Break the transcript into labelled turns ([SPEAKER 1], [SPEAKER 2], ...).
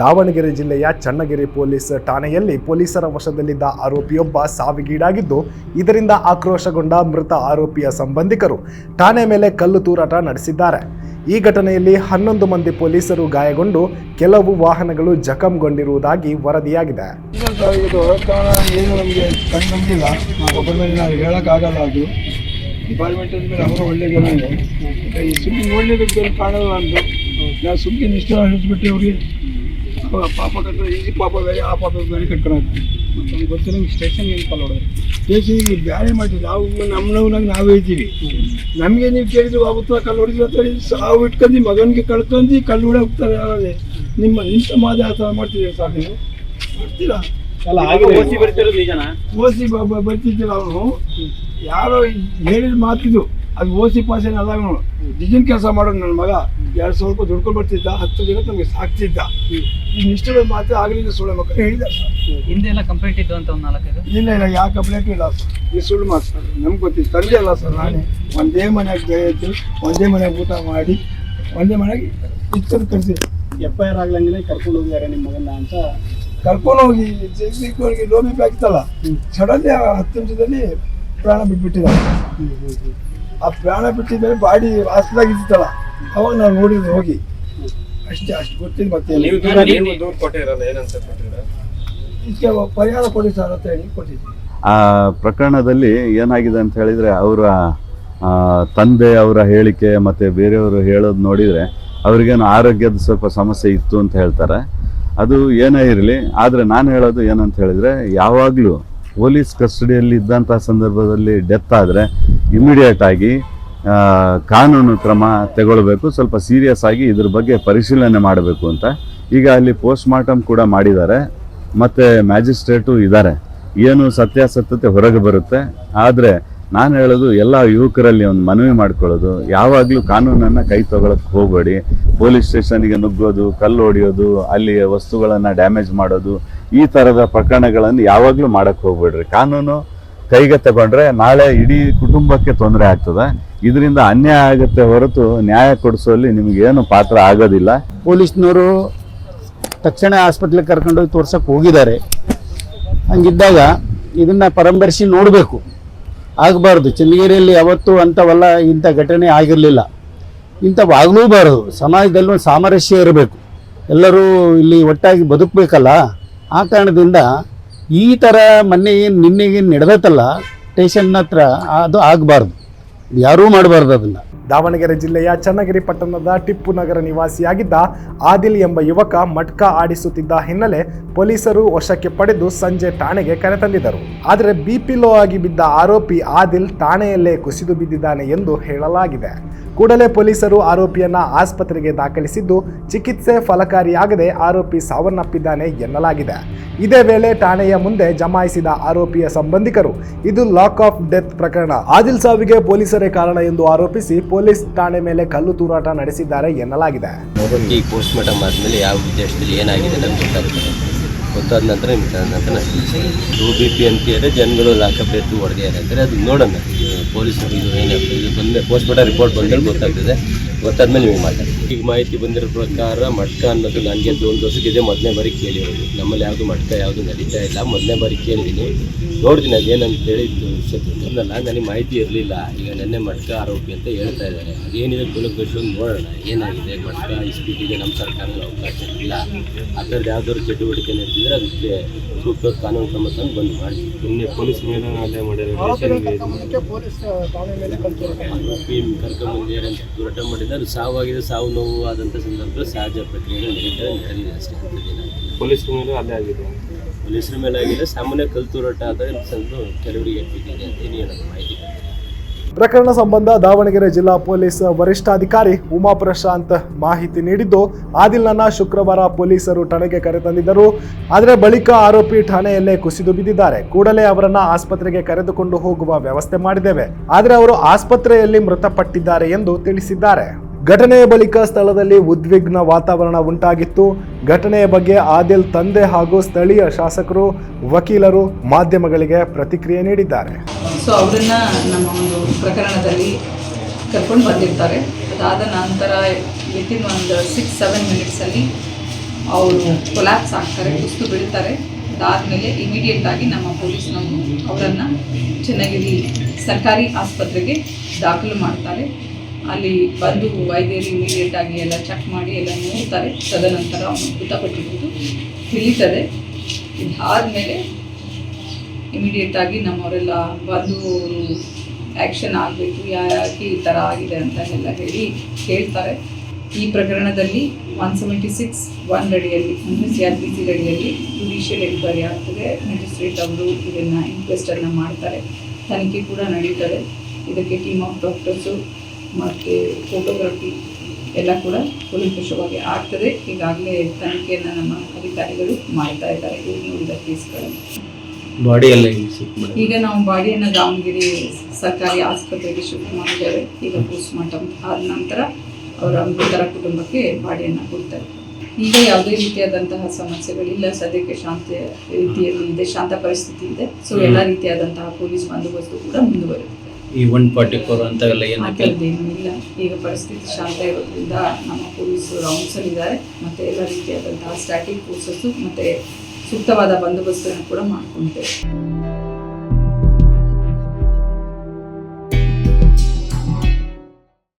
[SPEAKER 1] ದಾವಣಗೆರೆ ಜಿಲ್ಲೆಯ ಚನ್ನಗಿರಿ ಪೊಲೀಸ್ ಠಾಣೆಯಲ್ಲಿ ಪೊಲೀಸರ ವಶದಲ್ಲಿದ್ದ ಆರೋಪಿಯೊಬ್ಬ ಸಾವಿಗೀಡಾಗಿದ್ದು, ಇದರಿಂದ ಆಕ್ರೋಶಗೊಂಡ ಮೃತ ಆರೋಪಿಯ ಸಂಬಂಧಿಕರು ಠಾಣೆ ಮೇಲೆ ಕಲ್ಲು ತೂರಾಟ ನಡೆಸಿದ್ದಾರೆ. ಈ ಘಟನೆಯಲ್ಲಿ ಹನ್ನೊಂದು ಮಂದಿ ಪೊಲೀಸರು ಗಾಯಗೊಂಡು ಕೆಲವು ವಾಹನಗಳು ಜಖಂಗೊಂಡಿರುವುದಾಗಿ ವರದಿಯಾಗಿದೆ.
[SPEAKER 2] ಅವರು ಒಳ್ಳೆ ಜನ ಇದೆ ಸುಮ್ಮನೆ ಒಳ್ಳೇದಕ್ಕೆ ಕಾಣಲ್ಲ ಸುಮ್ಮನೆ ನಿಷ್ಠ ಹಿಡಿದ್ಬಿಟ್ಟು ಅವ್ರಿಗೆ ಅವ ಪಾಪ ಕಟ್ಟ ಈ ಪಾಪ ಬೇರೆ, ಆ ಪಾಪ ಬೇರೆ ಕಟ್ಕೊಂಡು ನಮ್ಗೆ ಗೊತ್ತಿಲ್ಲ ಸ್ಟೇಷನ್ ಏನು ಕಾಲ್ ಹೊಡೆದ್ರೆ. ಸ್ಟೇಷನ್ಗೆ ಬೇರೆ ಮಾಡಿ ನಾವು ನಮ್ಮ ನಾವೇ ಇದ್ದೀವಿ. ನಮಗೆ ನೀವು ಕೇಳಿದ್ರು ಆಗುತ್ತಾ ಕಲ್ಲು ಹೊಡೆದು ಅಂತ ಸಾವು ಇಟ್ಕೊಂಡು ಮಗನಿಗೆ ಕಳ್ಕೊಂಡು ಕಲ್ಲು ಹೊಡೆ ಹೋಗ್ತಾರೆ ನಿಮ್ಮ, ನಿಂತ ಮಾದೇ ಆ ಥರ ಮಾಡ್ತಿದ್ದೀವಿ ಸರ್ ನೀವು? ಮಾಡ್ತೀರಾ?
[SPEAKER 3] ಓಸಿ ಬರ್ತಿರೋದು ನಿಜನಾ
[SPEAKER 2] ಓಸಿ ಬರ್ತಿದ್ದಿಲ್ಲ ಅವನು. ಯಾರೋ ಹೇಳಿದ ಮಾತಿದ್ದು ಅದು ಓಸಿ ಪಾಸ್ ಏನಲ್ಲ ಅವನು. ಡಿಜಿನ್ ಕೆಲಸ ಮಾಡೋದು ನನ್ನ ಮಗ. ಎರಡು ಸಾವಿರ ರೂಪಾಯಿ ದುಡ್ಕೊಂಡು ಬರ್ತಿದ್ದ ಹತ್ತು ದಿನ ನಮಗೆ ಸಾಕ್ತಿದ್ದ. ಈ ನಿಷ್ಠದ ಮಾತು ಆಗಲಿಲ್ಲ ಸುಳ್ಳು ಮಕ್ಕಳು ಹೇಳಿದ ಸರ್.
[SPEAKER 4] ಹಿಂದೆ ಎಲ್ಲ ಕಂಪ್ಲೇಂಟ್ ಇದ್ದು ಅಂತ ಒಂದು ನಾಲ್ಕೈದು
[SPEAKER 2] ಇಲ್ಲ ಇಲ್ಲ ಯಾವ ಕಂಪ್ಲೇಂಟ್ ಇಲ್ಲ ಸರ್. ಈ ಸುಳ್ಳು ಮಾತು ಸರ್. ನಮ್ಗೆ ಗೊತ್ತಿತ್ತು ತಂದೆ ಅಲ್ಲ ಸರ್ ನಾನೇ. ಒಂದೇ ಮನೆಯಾಗ ಬೆಳೆಯಿದ್ದು ಒಂದೇ ಮನೆಯಾಗ ಊಟ ಮಾಡಿ ಒಂದೇ ಮನೆಯಾಗ ಇತ್ತು ಕರೆಸಿ
[SPEAKER 3] ಎಫ್ ಐ ಆರ್ ಆಗ್ಲಂಗಿಲ್ಲ ಕರ್ಕೊಂಡು ಹೋಗಿದ್ದಾರೆ ನಿಮ್ಮ ಮಗನ ಅಂತ
[SPEAKER 2] ಕರ್ಕೊಂಡು ಹೋಗಿ ಜಗದೀಶ್ವರಿಗೆ ಲೋಮಿ ಬ್ಯಾಕ್ತಲ್ಲ ಸಡನ್ಲಿ ಹತ್ತು ನಿಮಿಷದಲ್ಲಿ ಪ್ರಾಣ ಬಿಟ್ಬಿಟ್ಟಿದ್ದಾರೆ ಆ ಪ್ರಾಣ ಬಿಟ್ಟಿದ್ಮೇಲೆ ಬಾಡಿ ಹಾಸ್ಪಿಟಲ್ ಅವಾಗ ನಾವು ನೋಡಿದ್ವಿ ಹೋಗಿ. ಅಷ್ಟೇ ಅಷ್ಟು ಗೊತ್ತಿಲ್ಲ ಮತ್ತೆ
[SPEAKER 3] ನೀವು ದೂರ ನೀವು
[SPEAKER 5] ದೂರ ಕೊಟ್ಟಿರಲ್ಲ ಏನಂತ ಕೊಟ್ಟಿರ
[SPEAKER 2] ಇದಕ್ಕೆ ಪರಿಹಾರ ಕೊಡಿ ಸರ್ ಅಂತ ಹೇಳಿ ಕೊಟ್ಟಿದ್ದೆ
[SPEAKER 6] ಆ ಪ್ರಕರಣದಲ್ಲಿ ಏನಾಗಿದೆ ಅಂತ ಹೇಳಿದರೆ ಅವರ ತಂದೆ ಅವರ ಹೇಳಿಕೆ ಮತ್ತು ಬೇರೆಯವರು ಹೇಳೋದು ನೋಡಿದರೆ ಅವ್ರಿಗೇನು ಆರೋಗ್ಯದ ಸ್ವಲ್ಪ ಸಮಸ್ಯೆ ಇತ್ತು ಅಂತ ಹೇಳ್ತಾರೆ. ಅದು ಏನೇ ಇರಲಿ, ಆದರೆ ನಾನು ಹೇಳೋದು ಏನಂತ ಹೇಳಿದರೆ, ಯಾವಾಗಲೂ ಪೊಲೀಸ್ ಕಸ್ಟಡಿಯಲ್ಲಿ ಇದ್ದಂಥ ಸಂದರ್ಭದಲ್ಲಿ ಡೆತ್ ಆದರೆ ಇಮಿಡಿಯೇಟಾಗಿ ಕಾನೂನು ಕ್ರಮ ತಗೊಳ್ಬೇಕು, ಸ್ವಲ್ಪ ಸೀರಿಯಸ್ ಆಗಿ ಇದ್ರ ಬಗ್ಗೆ ಪರಿಶೀಲನೆ ಮಾಡಬೇಕು ಅಂತ. ಈಗ ಅಲ್ಲಿ ಪೋಸ್ಟ್ ಮಾರ್ಟಮ್ ಕೂಡ ಮಾಡಿದ್ದಾರೆ, ಮತ್ತು ಮ್ಯಾಜಿಸ್ಟ್ರೇಟು ಇದ್ದಾರೆ. ಏನು ಸತ್ಯಾಸತ್ಯತೆ ಹೊರಗೆ ಬರುತ್ತೆ. ಆದರೆ ನಾನು ಹೇಳೋದು, ಎಲ್ಲ ಯುವಕರಲ್ಲಿ ಒಂದು ಮನವಿ ಮಾಡ್ಕೊಳ್ಳೋದು, ಯಾವಾಗಲೂ ಕಾನೂನನ್ನು ಕೈ ತಗೊಳಕ್ಕೆ ಹೋಗಬೇಡಿ ಪೊಲೀಸ್ ಸ್ಟೇಷನ್ಗೆ ನುಗ್ಗೋದು, ಕಲ್ಲು ಹೊಡೆಯೋದು ಅಲ್ಲಿ ವಸ್ತುಗಳನ್ನು ಡ್ಯಾಮೇಜ್ ಮಾಡೋದು, ಈ ಥರದ ಪ್ರಕರಣಗಳನ್ನು ಯಾವಾಗಲೂ ಮಾಡೋಕ್ಕೆ ಹೋಗ್ಬೇಡ್ರಿ. ಕಾನೂನು ಕೈಗೆ ತಗೊಂಡ್ರೆ ನಾಳೆ ಇಡೀ ಕುಟುಂಬಕ್ಕೆ ತೊಂದರೆ ಆಗ್ತದೆ. ಇದರಿಂದ ಅನ್ಯಾಯ ಆಗುತ್ತೆ ಹೊರತು ನ್ಯಾಯ ಕೊಡಿಸೋಲ್ಲಿ ನಿಮಗೇನು ಪಾತ್ರ ಆಗೋದಿಲ್ಲ.
[SPEAKER 7] ಪೊಲೀಸ್ನವರು ತಕ್ಷಣ ಆಸ್ಪತ್ರೆಗೆ ಕರ್ಕೊಂಡೋಗಿ ತೋರ್ಸಕ್ಕೆ ಹೋಗಿದ್ದಾರೆ. ಹಂಗಿದ್ದಾಗ ಇದನ್ನು ಪರಂಬರಿಸಿ ನೋಡಬೇಕು. ಆಗಬಾರ್ದು. ಚನ್ನಗಿರಿಯಲ್ಲಿ ಯಾವತ್ತೂ ಅಂಥವಲ್ಲ ಇಂಥ ಘಟನೆ ಆಗಿರಲಿಲ್ಲ. ಇಂಥವು ಆಗಲೂಬಾರದು ಸಮಾಜದಲ್ಲಿ ಒಂದು ಸಾಮರಸ್ಯ ಇರಬೇಕು. ಎಲ್ಲರೂ ಇಲ್ಲಿ ಒಟ್ಟಾಗಿ ಬದುಕಬೇಕಲ್ಲ? ಆ ಕಾರಣದಿಂದ ಈ ಥರ ಮೊನ್ನೆ ಏನು ನಿನ್ನೆಗೇನು ನಡೆದತ್ತಲ್ಲ, ಸ್ಟೇಷನ್ ಹತ್ರ ಅದು ಆಗಬಾರ್ದು. ಯಾರೂ ಮಾಡಬಾರ್ದು ಅದನ್ನು.
[SPEAKER 1] ದಾವಣಗೆರೆ ಜಿಲ್ಲೆಯ ಚನ್ನಗಿರಿ ಪಟ್ಟಣದ ಟಿಪ್ಪು ನಗರ ನಿವಾಸಿಯಾಗಿದ್ದ ಆದಿಲ್ ಎಂಬ ಯುವಕ ಮಟ್ಕ ಆಡಿಸುತ್ತಿದ್ದ ಹಿನ್ನೆಲೆ ಪೊಲೀಸರು ವಶಕ್ಕೆ ಪಡೆದು ಸಂಜೆ ಠಾಣೆಗೆ ಕರೆತಂದಿದ್ದರು ಆದರೆ ಬಿಪಿಲೋ ಆಗಿ ಬಿದ್ದ ಆರೋಪಿ ಆದಿಲ್ ಠಾಣೆಯಲ್ಲೇ ಕುಸಿದು ಬಿದ್ದಿದ್ದಾನೆ ಎಂದು ಹೇಳಲಾಗಿದೆ. ಕೂಡಲೇ ಪೊಲೀಸರು ಆರೋಪಿಯನ್ನ ಆಸ್ಪತ್ರೆಗೆ ದಾಖಲಿಸಿದ್ದು ಚಿಕಿತ್ಸೆ ಫಲಕಾರಿಯಾಗದೆ ಆರೋಪಿ ಸಾವನ್ನಪ್ಪಿದ್ದಾನೆ ಎನ್ನಲಾಗಿದೆ. ಇದೇ ವೇಳೆ ಠಾಣೆಯ ಮುಂದೆ ಜಮಾಯಿಸಿದ ಆರೋಪಿಯ ಸಂಬಂಧಿಕರು, ಇದು ಲಾಕ್ ಆಫ್ ಡೆತ್ ಪ್ರಕರಣ. ಆದಿಲ್ ಸಾವಿಗೆ ಪೊಲೀಸರೇ ಕಾರಣ ಎಂದು ಆರೋಪಿಸಿ ಪೊಲೀಸ್ ಠಾಣೆ ಮೇಲೆ ಕಲ್ಲು ತೂರಾಟ ನಡೆಸಿದ್ದಾರೆ ಎನ್ನಲಾಗಿದೆ.
[SPEAKER 5] ಈ ಪೋಸ್ಟ್ ಮಾರ್ಟಮ್ ಆದಮೇಲೆ ಯಾವ ಉದ್ದೇಶದಲ್ಲಿ ಏನಾಗಿದೆ ಅಂತ ಗೊತ್ತಾಗುತ್ತೆ. ಗೊತ್ತಾದ ನಂತರ ನಿಮ್ಗೆ ಟು ಬಿ ಪಿ ಅಂತ ಹೇಳಿದ್ರೆ ಜನಗಳು ಲಾಕಪ್ ಎತ್ತು ಹೊಡೆದ ಅಂದರೆ ಅದು ನೋಡೋಣ. ಪೊಲೀಸರು, ಇದು ಏನಾಗ್ತದೆ ಇದು ಬಂದರೆ ಪೋಸ್ಟ್ ಮಾರ್ಟಮ್ ರಿಪೋರ್ಟ್ ಬಂದರೆ ಗೊತ್ತಾಗ್ತದೆ. ಗೊತ್ತಾದ್ಮೇಲೆ ನೀವು ಮಾತಾಡಿ ಈಗ ಮಾಹಿತಿ ಬಂದಿರೋ ಪ್ರಕಾರ ಮಟ್ಕ ಅನ್ನೋದು ನನಗೆ ಒಂದು ವರ್ಷಕ್ಕಿದೆ ಮೊದಲನೇ ಬಾರಿ ಕೇಳಿರೋದು ನಮ್ಮಲ್ಲಿ ಯಾವುದು ಮಟ್ಕ, ಯಾವುದು ನಡೀತಾ ಇಲ್ಲ. ಮೊದಲನೇ ಬಾರಿ ಕೇಳಿದ್ದೀನಿ. ನೋಡ್ತೀನಿ ಅದೇನಂತೇಳಿ ಅನ್ನಲ್ಲ ನನಗೆ ಮಾಹಿತಿ ಇರಲಿಲ್ಲ. ಈಗ ನೆನ್ನೆ ಮಟ್ಕ ಆರೋಪಿ ಅಂತ ಹೇಳ್ತಾ ಇದ್ದಾರೆ. ಅದೇನಿದೆ ಕುಲಕೃಷ್ಣ ನೋಡೋಣ. ಏನಾಗಿದೆ ಮಟ್ಕ? ಇಸ್ಪೀಟಿಗೆ ನಮ್ಮ ಸರ್ಕಾರದ ಅವಕಾಶ ಇಲ್ಲ. ಆ ಥರದ್ದು ಯಾವ್ದಾದ್ರು ಚಟುವಟಿಕೆ ನಡೆಸಿದ್ರೆ ಅದಕ್ಕೆ ಸೂಕ್ತ ಕಾನೂನು ಕ್ರಮ ತಂದು ಬಂದು ಮಾಡಿ. ನಿನ್ನೆ ಪೊಲೀಸ್ ಮೇಲೆ ಅಲ್ಲೇ ಕರ್ಕೊಂಬಂದಿದ್ದಾರೆ ಅಂತ ಹೋರಾಟ ಮಾಡಿದ್ರೆ ಅದು ಸಾವಾಗಿದೆ ಸಾವು ನೋವು ಆದಂಥ ಸಂದರ್ಭದಲ್ಲಿ ಸಹಜ ಪ್ರಕ್ರಿಯೆ ನಡೀತಾ ನಡೆದಿದೆ ಅಷ್ಟೇ
[SPEAKER 3] ಪೊಲೀಸ್ ಮೇಲೆ ಅಲ್ಲೇ ಆಗಿದೆ.
[SPEAKER 5] ಪೊಲೀಸರ ಮೇಲೆ ಆಗಿದೆ. ಸಾಮಾನ್ಯ ಕಲ್ತುರಟ ತೂರಾಟ ಆದರೆ ಸಂದು ಕೆಲವರಿಗೆ ಬಿದ್ದಿದೆ ಅಂತ ಏನು ಹೇಳೋದು ಮಾಹಿತಿ?
[SPEAKER 1] ಪ್ರಕರಣ ಸಂಬಂಧ ದಾವಣಗೆರೆ ಜಿಲ್ಲಾ ಪೊಲೀಸ್ ವರಿಷ್ಠಾಧಿಕಾರಿ ಉಮಾ ಪ್ರಶಾಂತ್ ಮಾಹಿತಿ ನೀಡಿದ್ದು, ಆದಿಲ್ನನ್ನ ಶುಕ್ರವಾರ ಪೊಲೀಸರು ಠಾಣೆಗೆ ಕರೆತಂದಿದ್ದರು. ಆದರೆ ಬಳಿಕ ಆರೋಪಿ ಠಾಣೆಯಲ್ಲೇ ಕುಸಿದು ಬಿದ್ದಿದ್ದಾರೆ. ಕೂಡಲೇ ಅವರನ್ನ ಆಸ್ಪತ್ರೆಗೆ ಕರೆದುಕೊಂಡು ಹೋಗುವ ವ್ಯವಸ್ಥೆ ಮಾಡಿದ್ದೇವೆ. ಆದರೆ ಅವರು ಆಸ್ಪತ್ರೆಯಲ್ಲಿ ಮೃತಪಟ್ಟಿದ್ದಾರೆ ಎಂದು ತಿಳಿಸಿದ್ದಾರೆ. ಘಟನೆಯ ಬಳಿಕ ಸ್ಥಳದಲ್ಲಿ ಉದ್ವಿಗ್ನ ವಾತಾವರಣ ಉಂಟಾಗಿತ್ತು. ಘಟನೆಯ ಬಗ್ಗೆ ಆದಿಲ್ ತಂದೆ ಹಾಗೂ ಸ್ಥಳೀಯ ಶಾಸಕರು, ವಕೀಲರು, ಮಾಧ್ಯಮಗಳಿಗೆ ಪ್ರತಿಕ್ರಿಯೆ ನೀಡಿದ್ದಾರೆ.
[SPEAKER 8] ಸೊ ಅವರನ್ನ ನಮ್ಮ ಒಂದು ಪ್ರಕರಣದಲ್ಲಿ ಕರ್ಕೊಂಡು ಬಂದಿರ್ತಾರೆ. ಅದಾದ ನಂತರ ವಿತಿನ್ ಒಂದು ಸಿಕ್ಸ್ ಸೆವೆನ್ ಮಿನಿಟ್ಸಲ್ಲಿ ಅವರು ಕೊಲ್ಯಾಪ್ಸ್ ಆಗ್ತಾರೆ, ಕುಸ್ತು ಬೀಳ್ತಾರೆ. ಅದಾದಮೇಲೆ ಇಮಿಡಿಯೇಟ್ ಆಗಿ ನಮ್ಮ ಪೊಲೀಸ್ನವರು ಅವರನ್ನು ಚೆನ್ನಾಗಿ ಸರ್ಕಾರಿ ಆಸ್ಪತ್ರೆಗೆ ದಾಖಲು ಮಾಡ್ತಾರೆ. ಅಲ್ಲಿ ಬಂದು ವೈದ್ಯರು ಇಮಿಡಿಯೇಟ್ ಆಗಿ ಎಲ್ಲ ಚೆಕ್ ಮಾಡಿ ಎಲ್ಲ ನೋಡ್ತಾರೆ. ತದನಂತರ ಅವನು ಮೃತಪಟ್ಟಿರುವುದು ತಿಳಿತದೆ. ಇದಾದಮೇಲೆ ಆಗಿ ನಮ್ಮವರೆಲ್ಲ ಬಂದು ಆ್ಯಕ್ಷನ್ ಆಗಬೇಕು ಯಾಕೆ ಈ ಥರ ಆಗಿದೆ ಅಂತ ಎಲ್ಲ ಹೇಳಿ ಹೇಳ್ತಾರೆ. ಈ ಪ್ರಕರಣದಲ್ಲಿ ಒನ್ ಸೆವೆಂಟಿ ಸಿಕ್ಸ್ ಒನ್ ಅಡಿಯಲ್ಲಿ ಅಂದರೆ ಸಿ ಆರ್ ಪಿ ಸಿ ಅಡಿಯಲ್ಲಿ ಜುಡಿಷಿಯಲ್ ಎನ್ಕ್ವೈರಿ ಆಗ್ತದೆ. ಮ್ಯಾಜಿಸ್ಟ್ರೇಟ್ ಅವರು ಇದನ್ನು ಇನ್ಕ್ವೆಸ್ಟನ್ನು ಮಾಡ್ತಾರೆ. ತನಿಖೆ ಕೂಡ ನಡೀತದೆ. ಇದಕ್ಕೆ ಟೀಮ್ ಆಫ್ ಡಾಕ್ಟರ್ಸು ಮತ್ತು ಫೋಟೋಗ್ರಫಿ ಎಲ್ಲ ಕೂಡ ಕೂಲಂಕುಷವಾಗಿ ಆಗ್ತದೆ. ಈಗಾಗಲೇ ತನಿಖೆಯನ್ನು ನಮ್ಮ ಅಧಿಕಾರಿಗಳು ಮಾಡ್ತಾ ಇದ್ದಾರೆ. ಇವ್ರು ನೋಡಿದ ಕೇಸ್ಗಳಲ್ಲಿ
[SPEAKER 3] ಬಾಡಿ ಎಲ್ಲ
[SPEAKER 8] ಈಗ ನಾವು ಬಾಡಿಯನ್ನು ದಾವಣಗೆರೆ ಸರ್ಕಾರಿ ಆಸ್ಪತ್ರೆಗೆ ಶಿಫ್ಟ್ ಮಾಡಿದ್ದೇವೆ. ಈಗ ಪೋಸ್ಟ್ ಮಾರ್ಟಮ್ ಆದ ನಂತರ ಅವರ ಮೃತರ ಕುಟುಂಬಕ್ಕೆ ಬಾಡಿಯನ್ನು ಕೊಡ್ತಾರೆ. ಈಗ ಯಾವುದೇ ರೀತಿಯಾದಂತಹ ಸಮಸ್ಯೆಗಳಿಲ್ಲ. ಸದ್ಯಕ್ಕೆ ಶಾಂತಿ ರೀತಿಯಲ್ಲಿ ಇದೆ ಶಾಂತ ಪರಿಸ್ಥಿತಿ ಇದೆ. ಸೊ ಎಲ್ಲ ರೀತಿಯಾದಂತಹ ಪೊಲೀಸ್ ಬಂದೋಬಸ್ತು ಕೂಡ ಮುಂದುವರೆದಿದೆ.
[SPEAKER 3] ಈ ಒನ್ ಫಾರ್ಟಿ ಫೋರ್ ಅಂತ
[SPEAKER 8] ಎಲ್ಲ ಇಲ್ಲ. ಈಗ ಪರಿಸ್ಥಿತಿ ಶಾಂತ ಇರೋದ್ರಿಂದ ನಮ್ಮ ಪೊಲೀಸರು ರೌಂಡ್ಸಲ್ಲಿದ್ದಾರೆ ಮತ್ತು ಎಲ್ಲ ರೀತಿಯಾದಂತಹ ಸ್ಟ್ಯಾಟಿಕ್ ಫೋರ್ಸಸ್ಸು ಮತ್ತು ಸೂಕ್ತವಾದ ಬಂದೋಬಸ್ತನ್ನು ಕೂಡ ಮಾಡ್ಕೊಳ್ತೇವೆ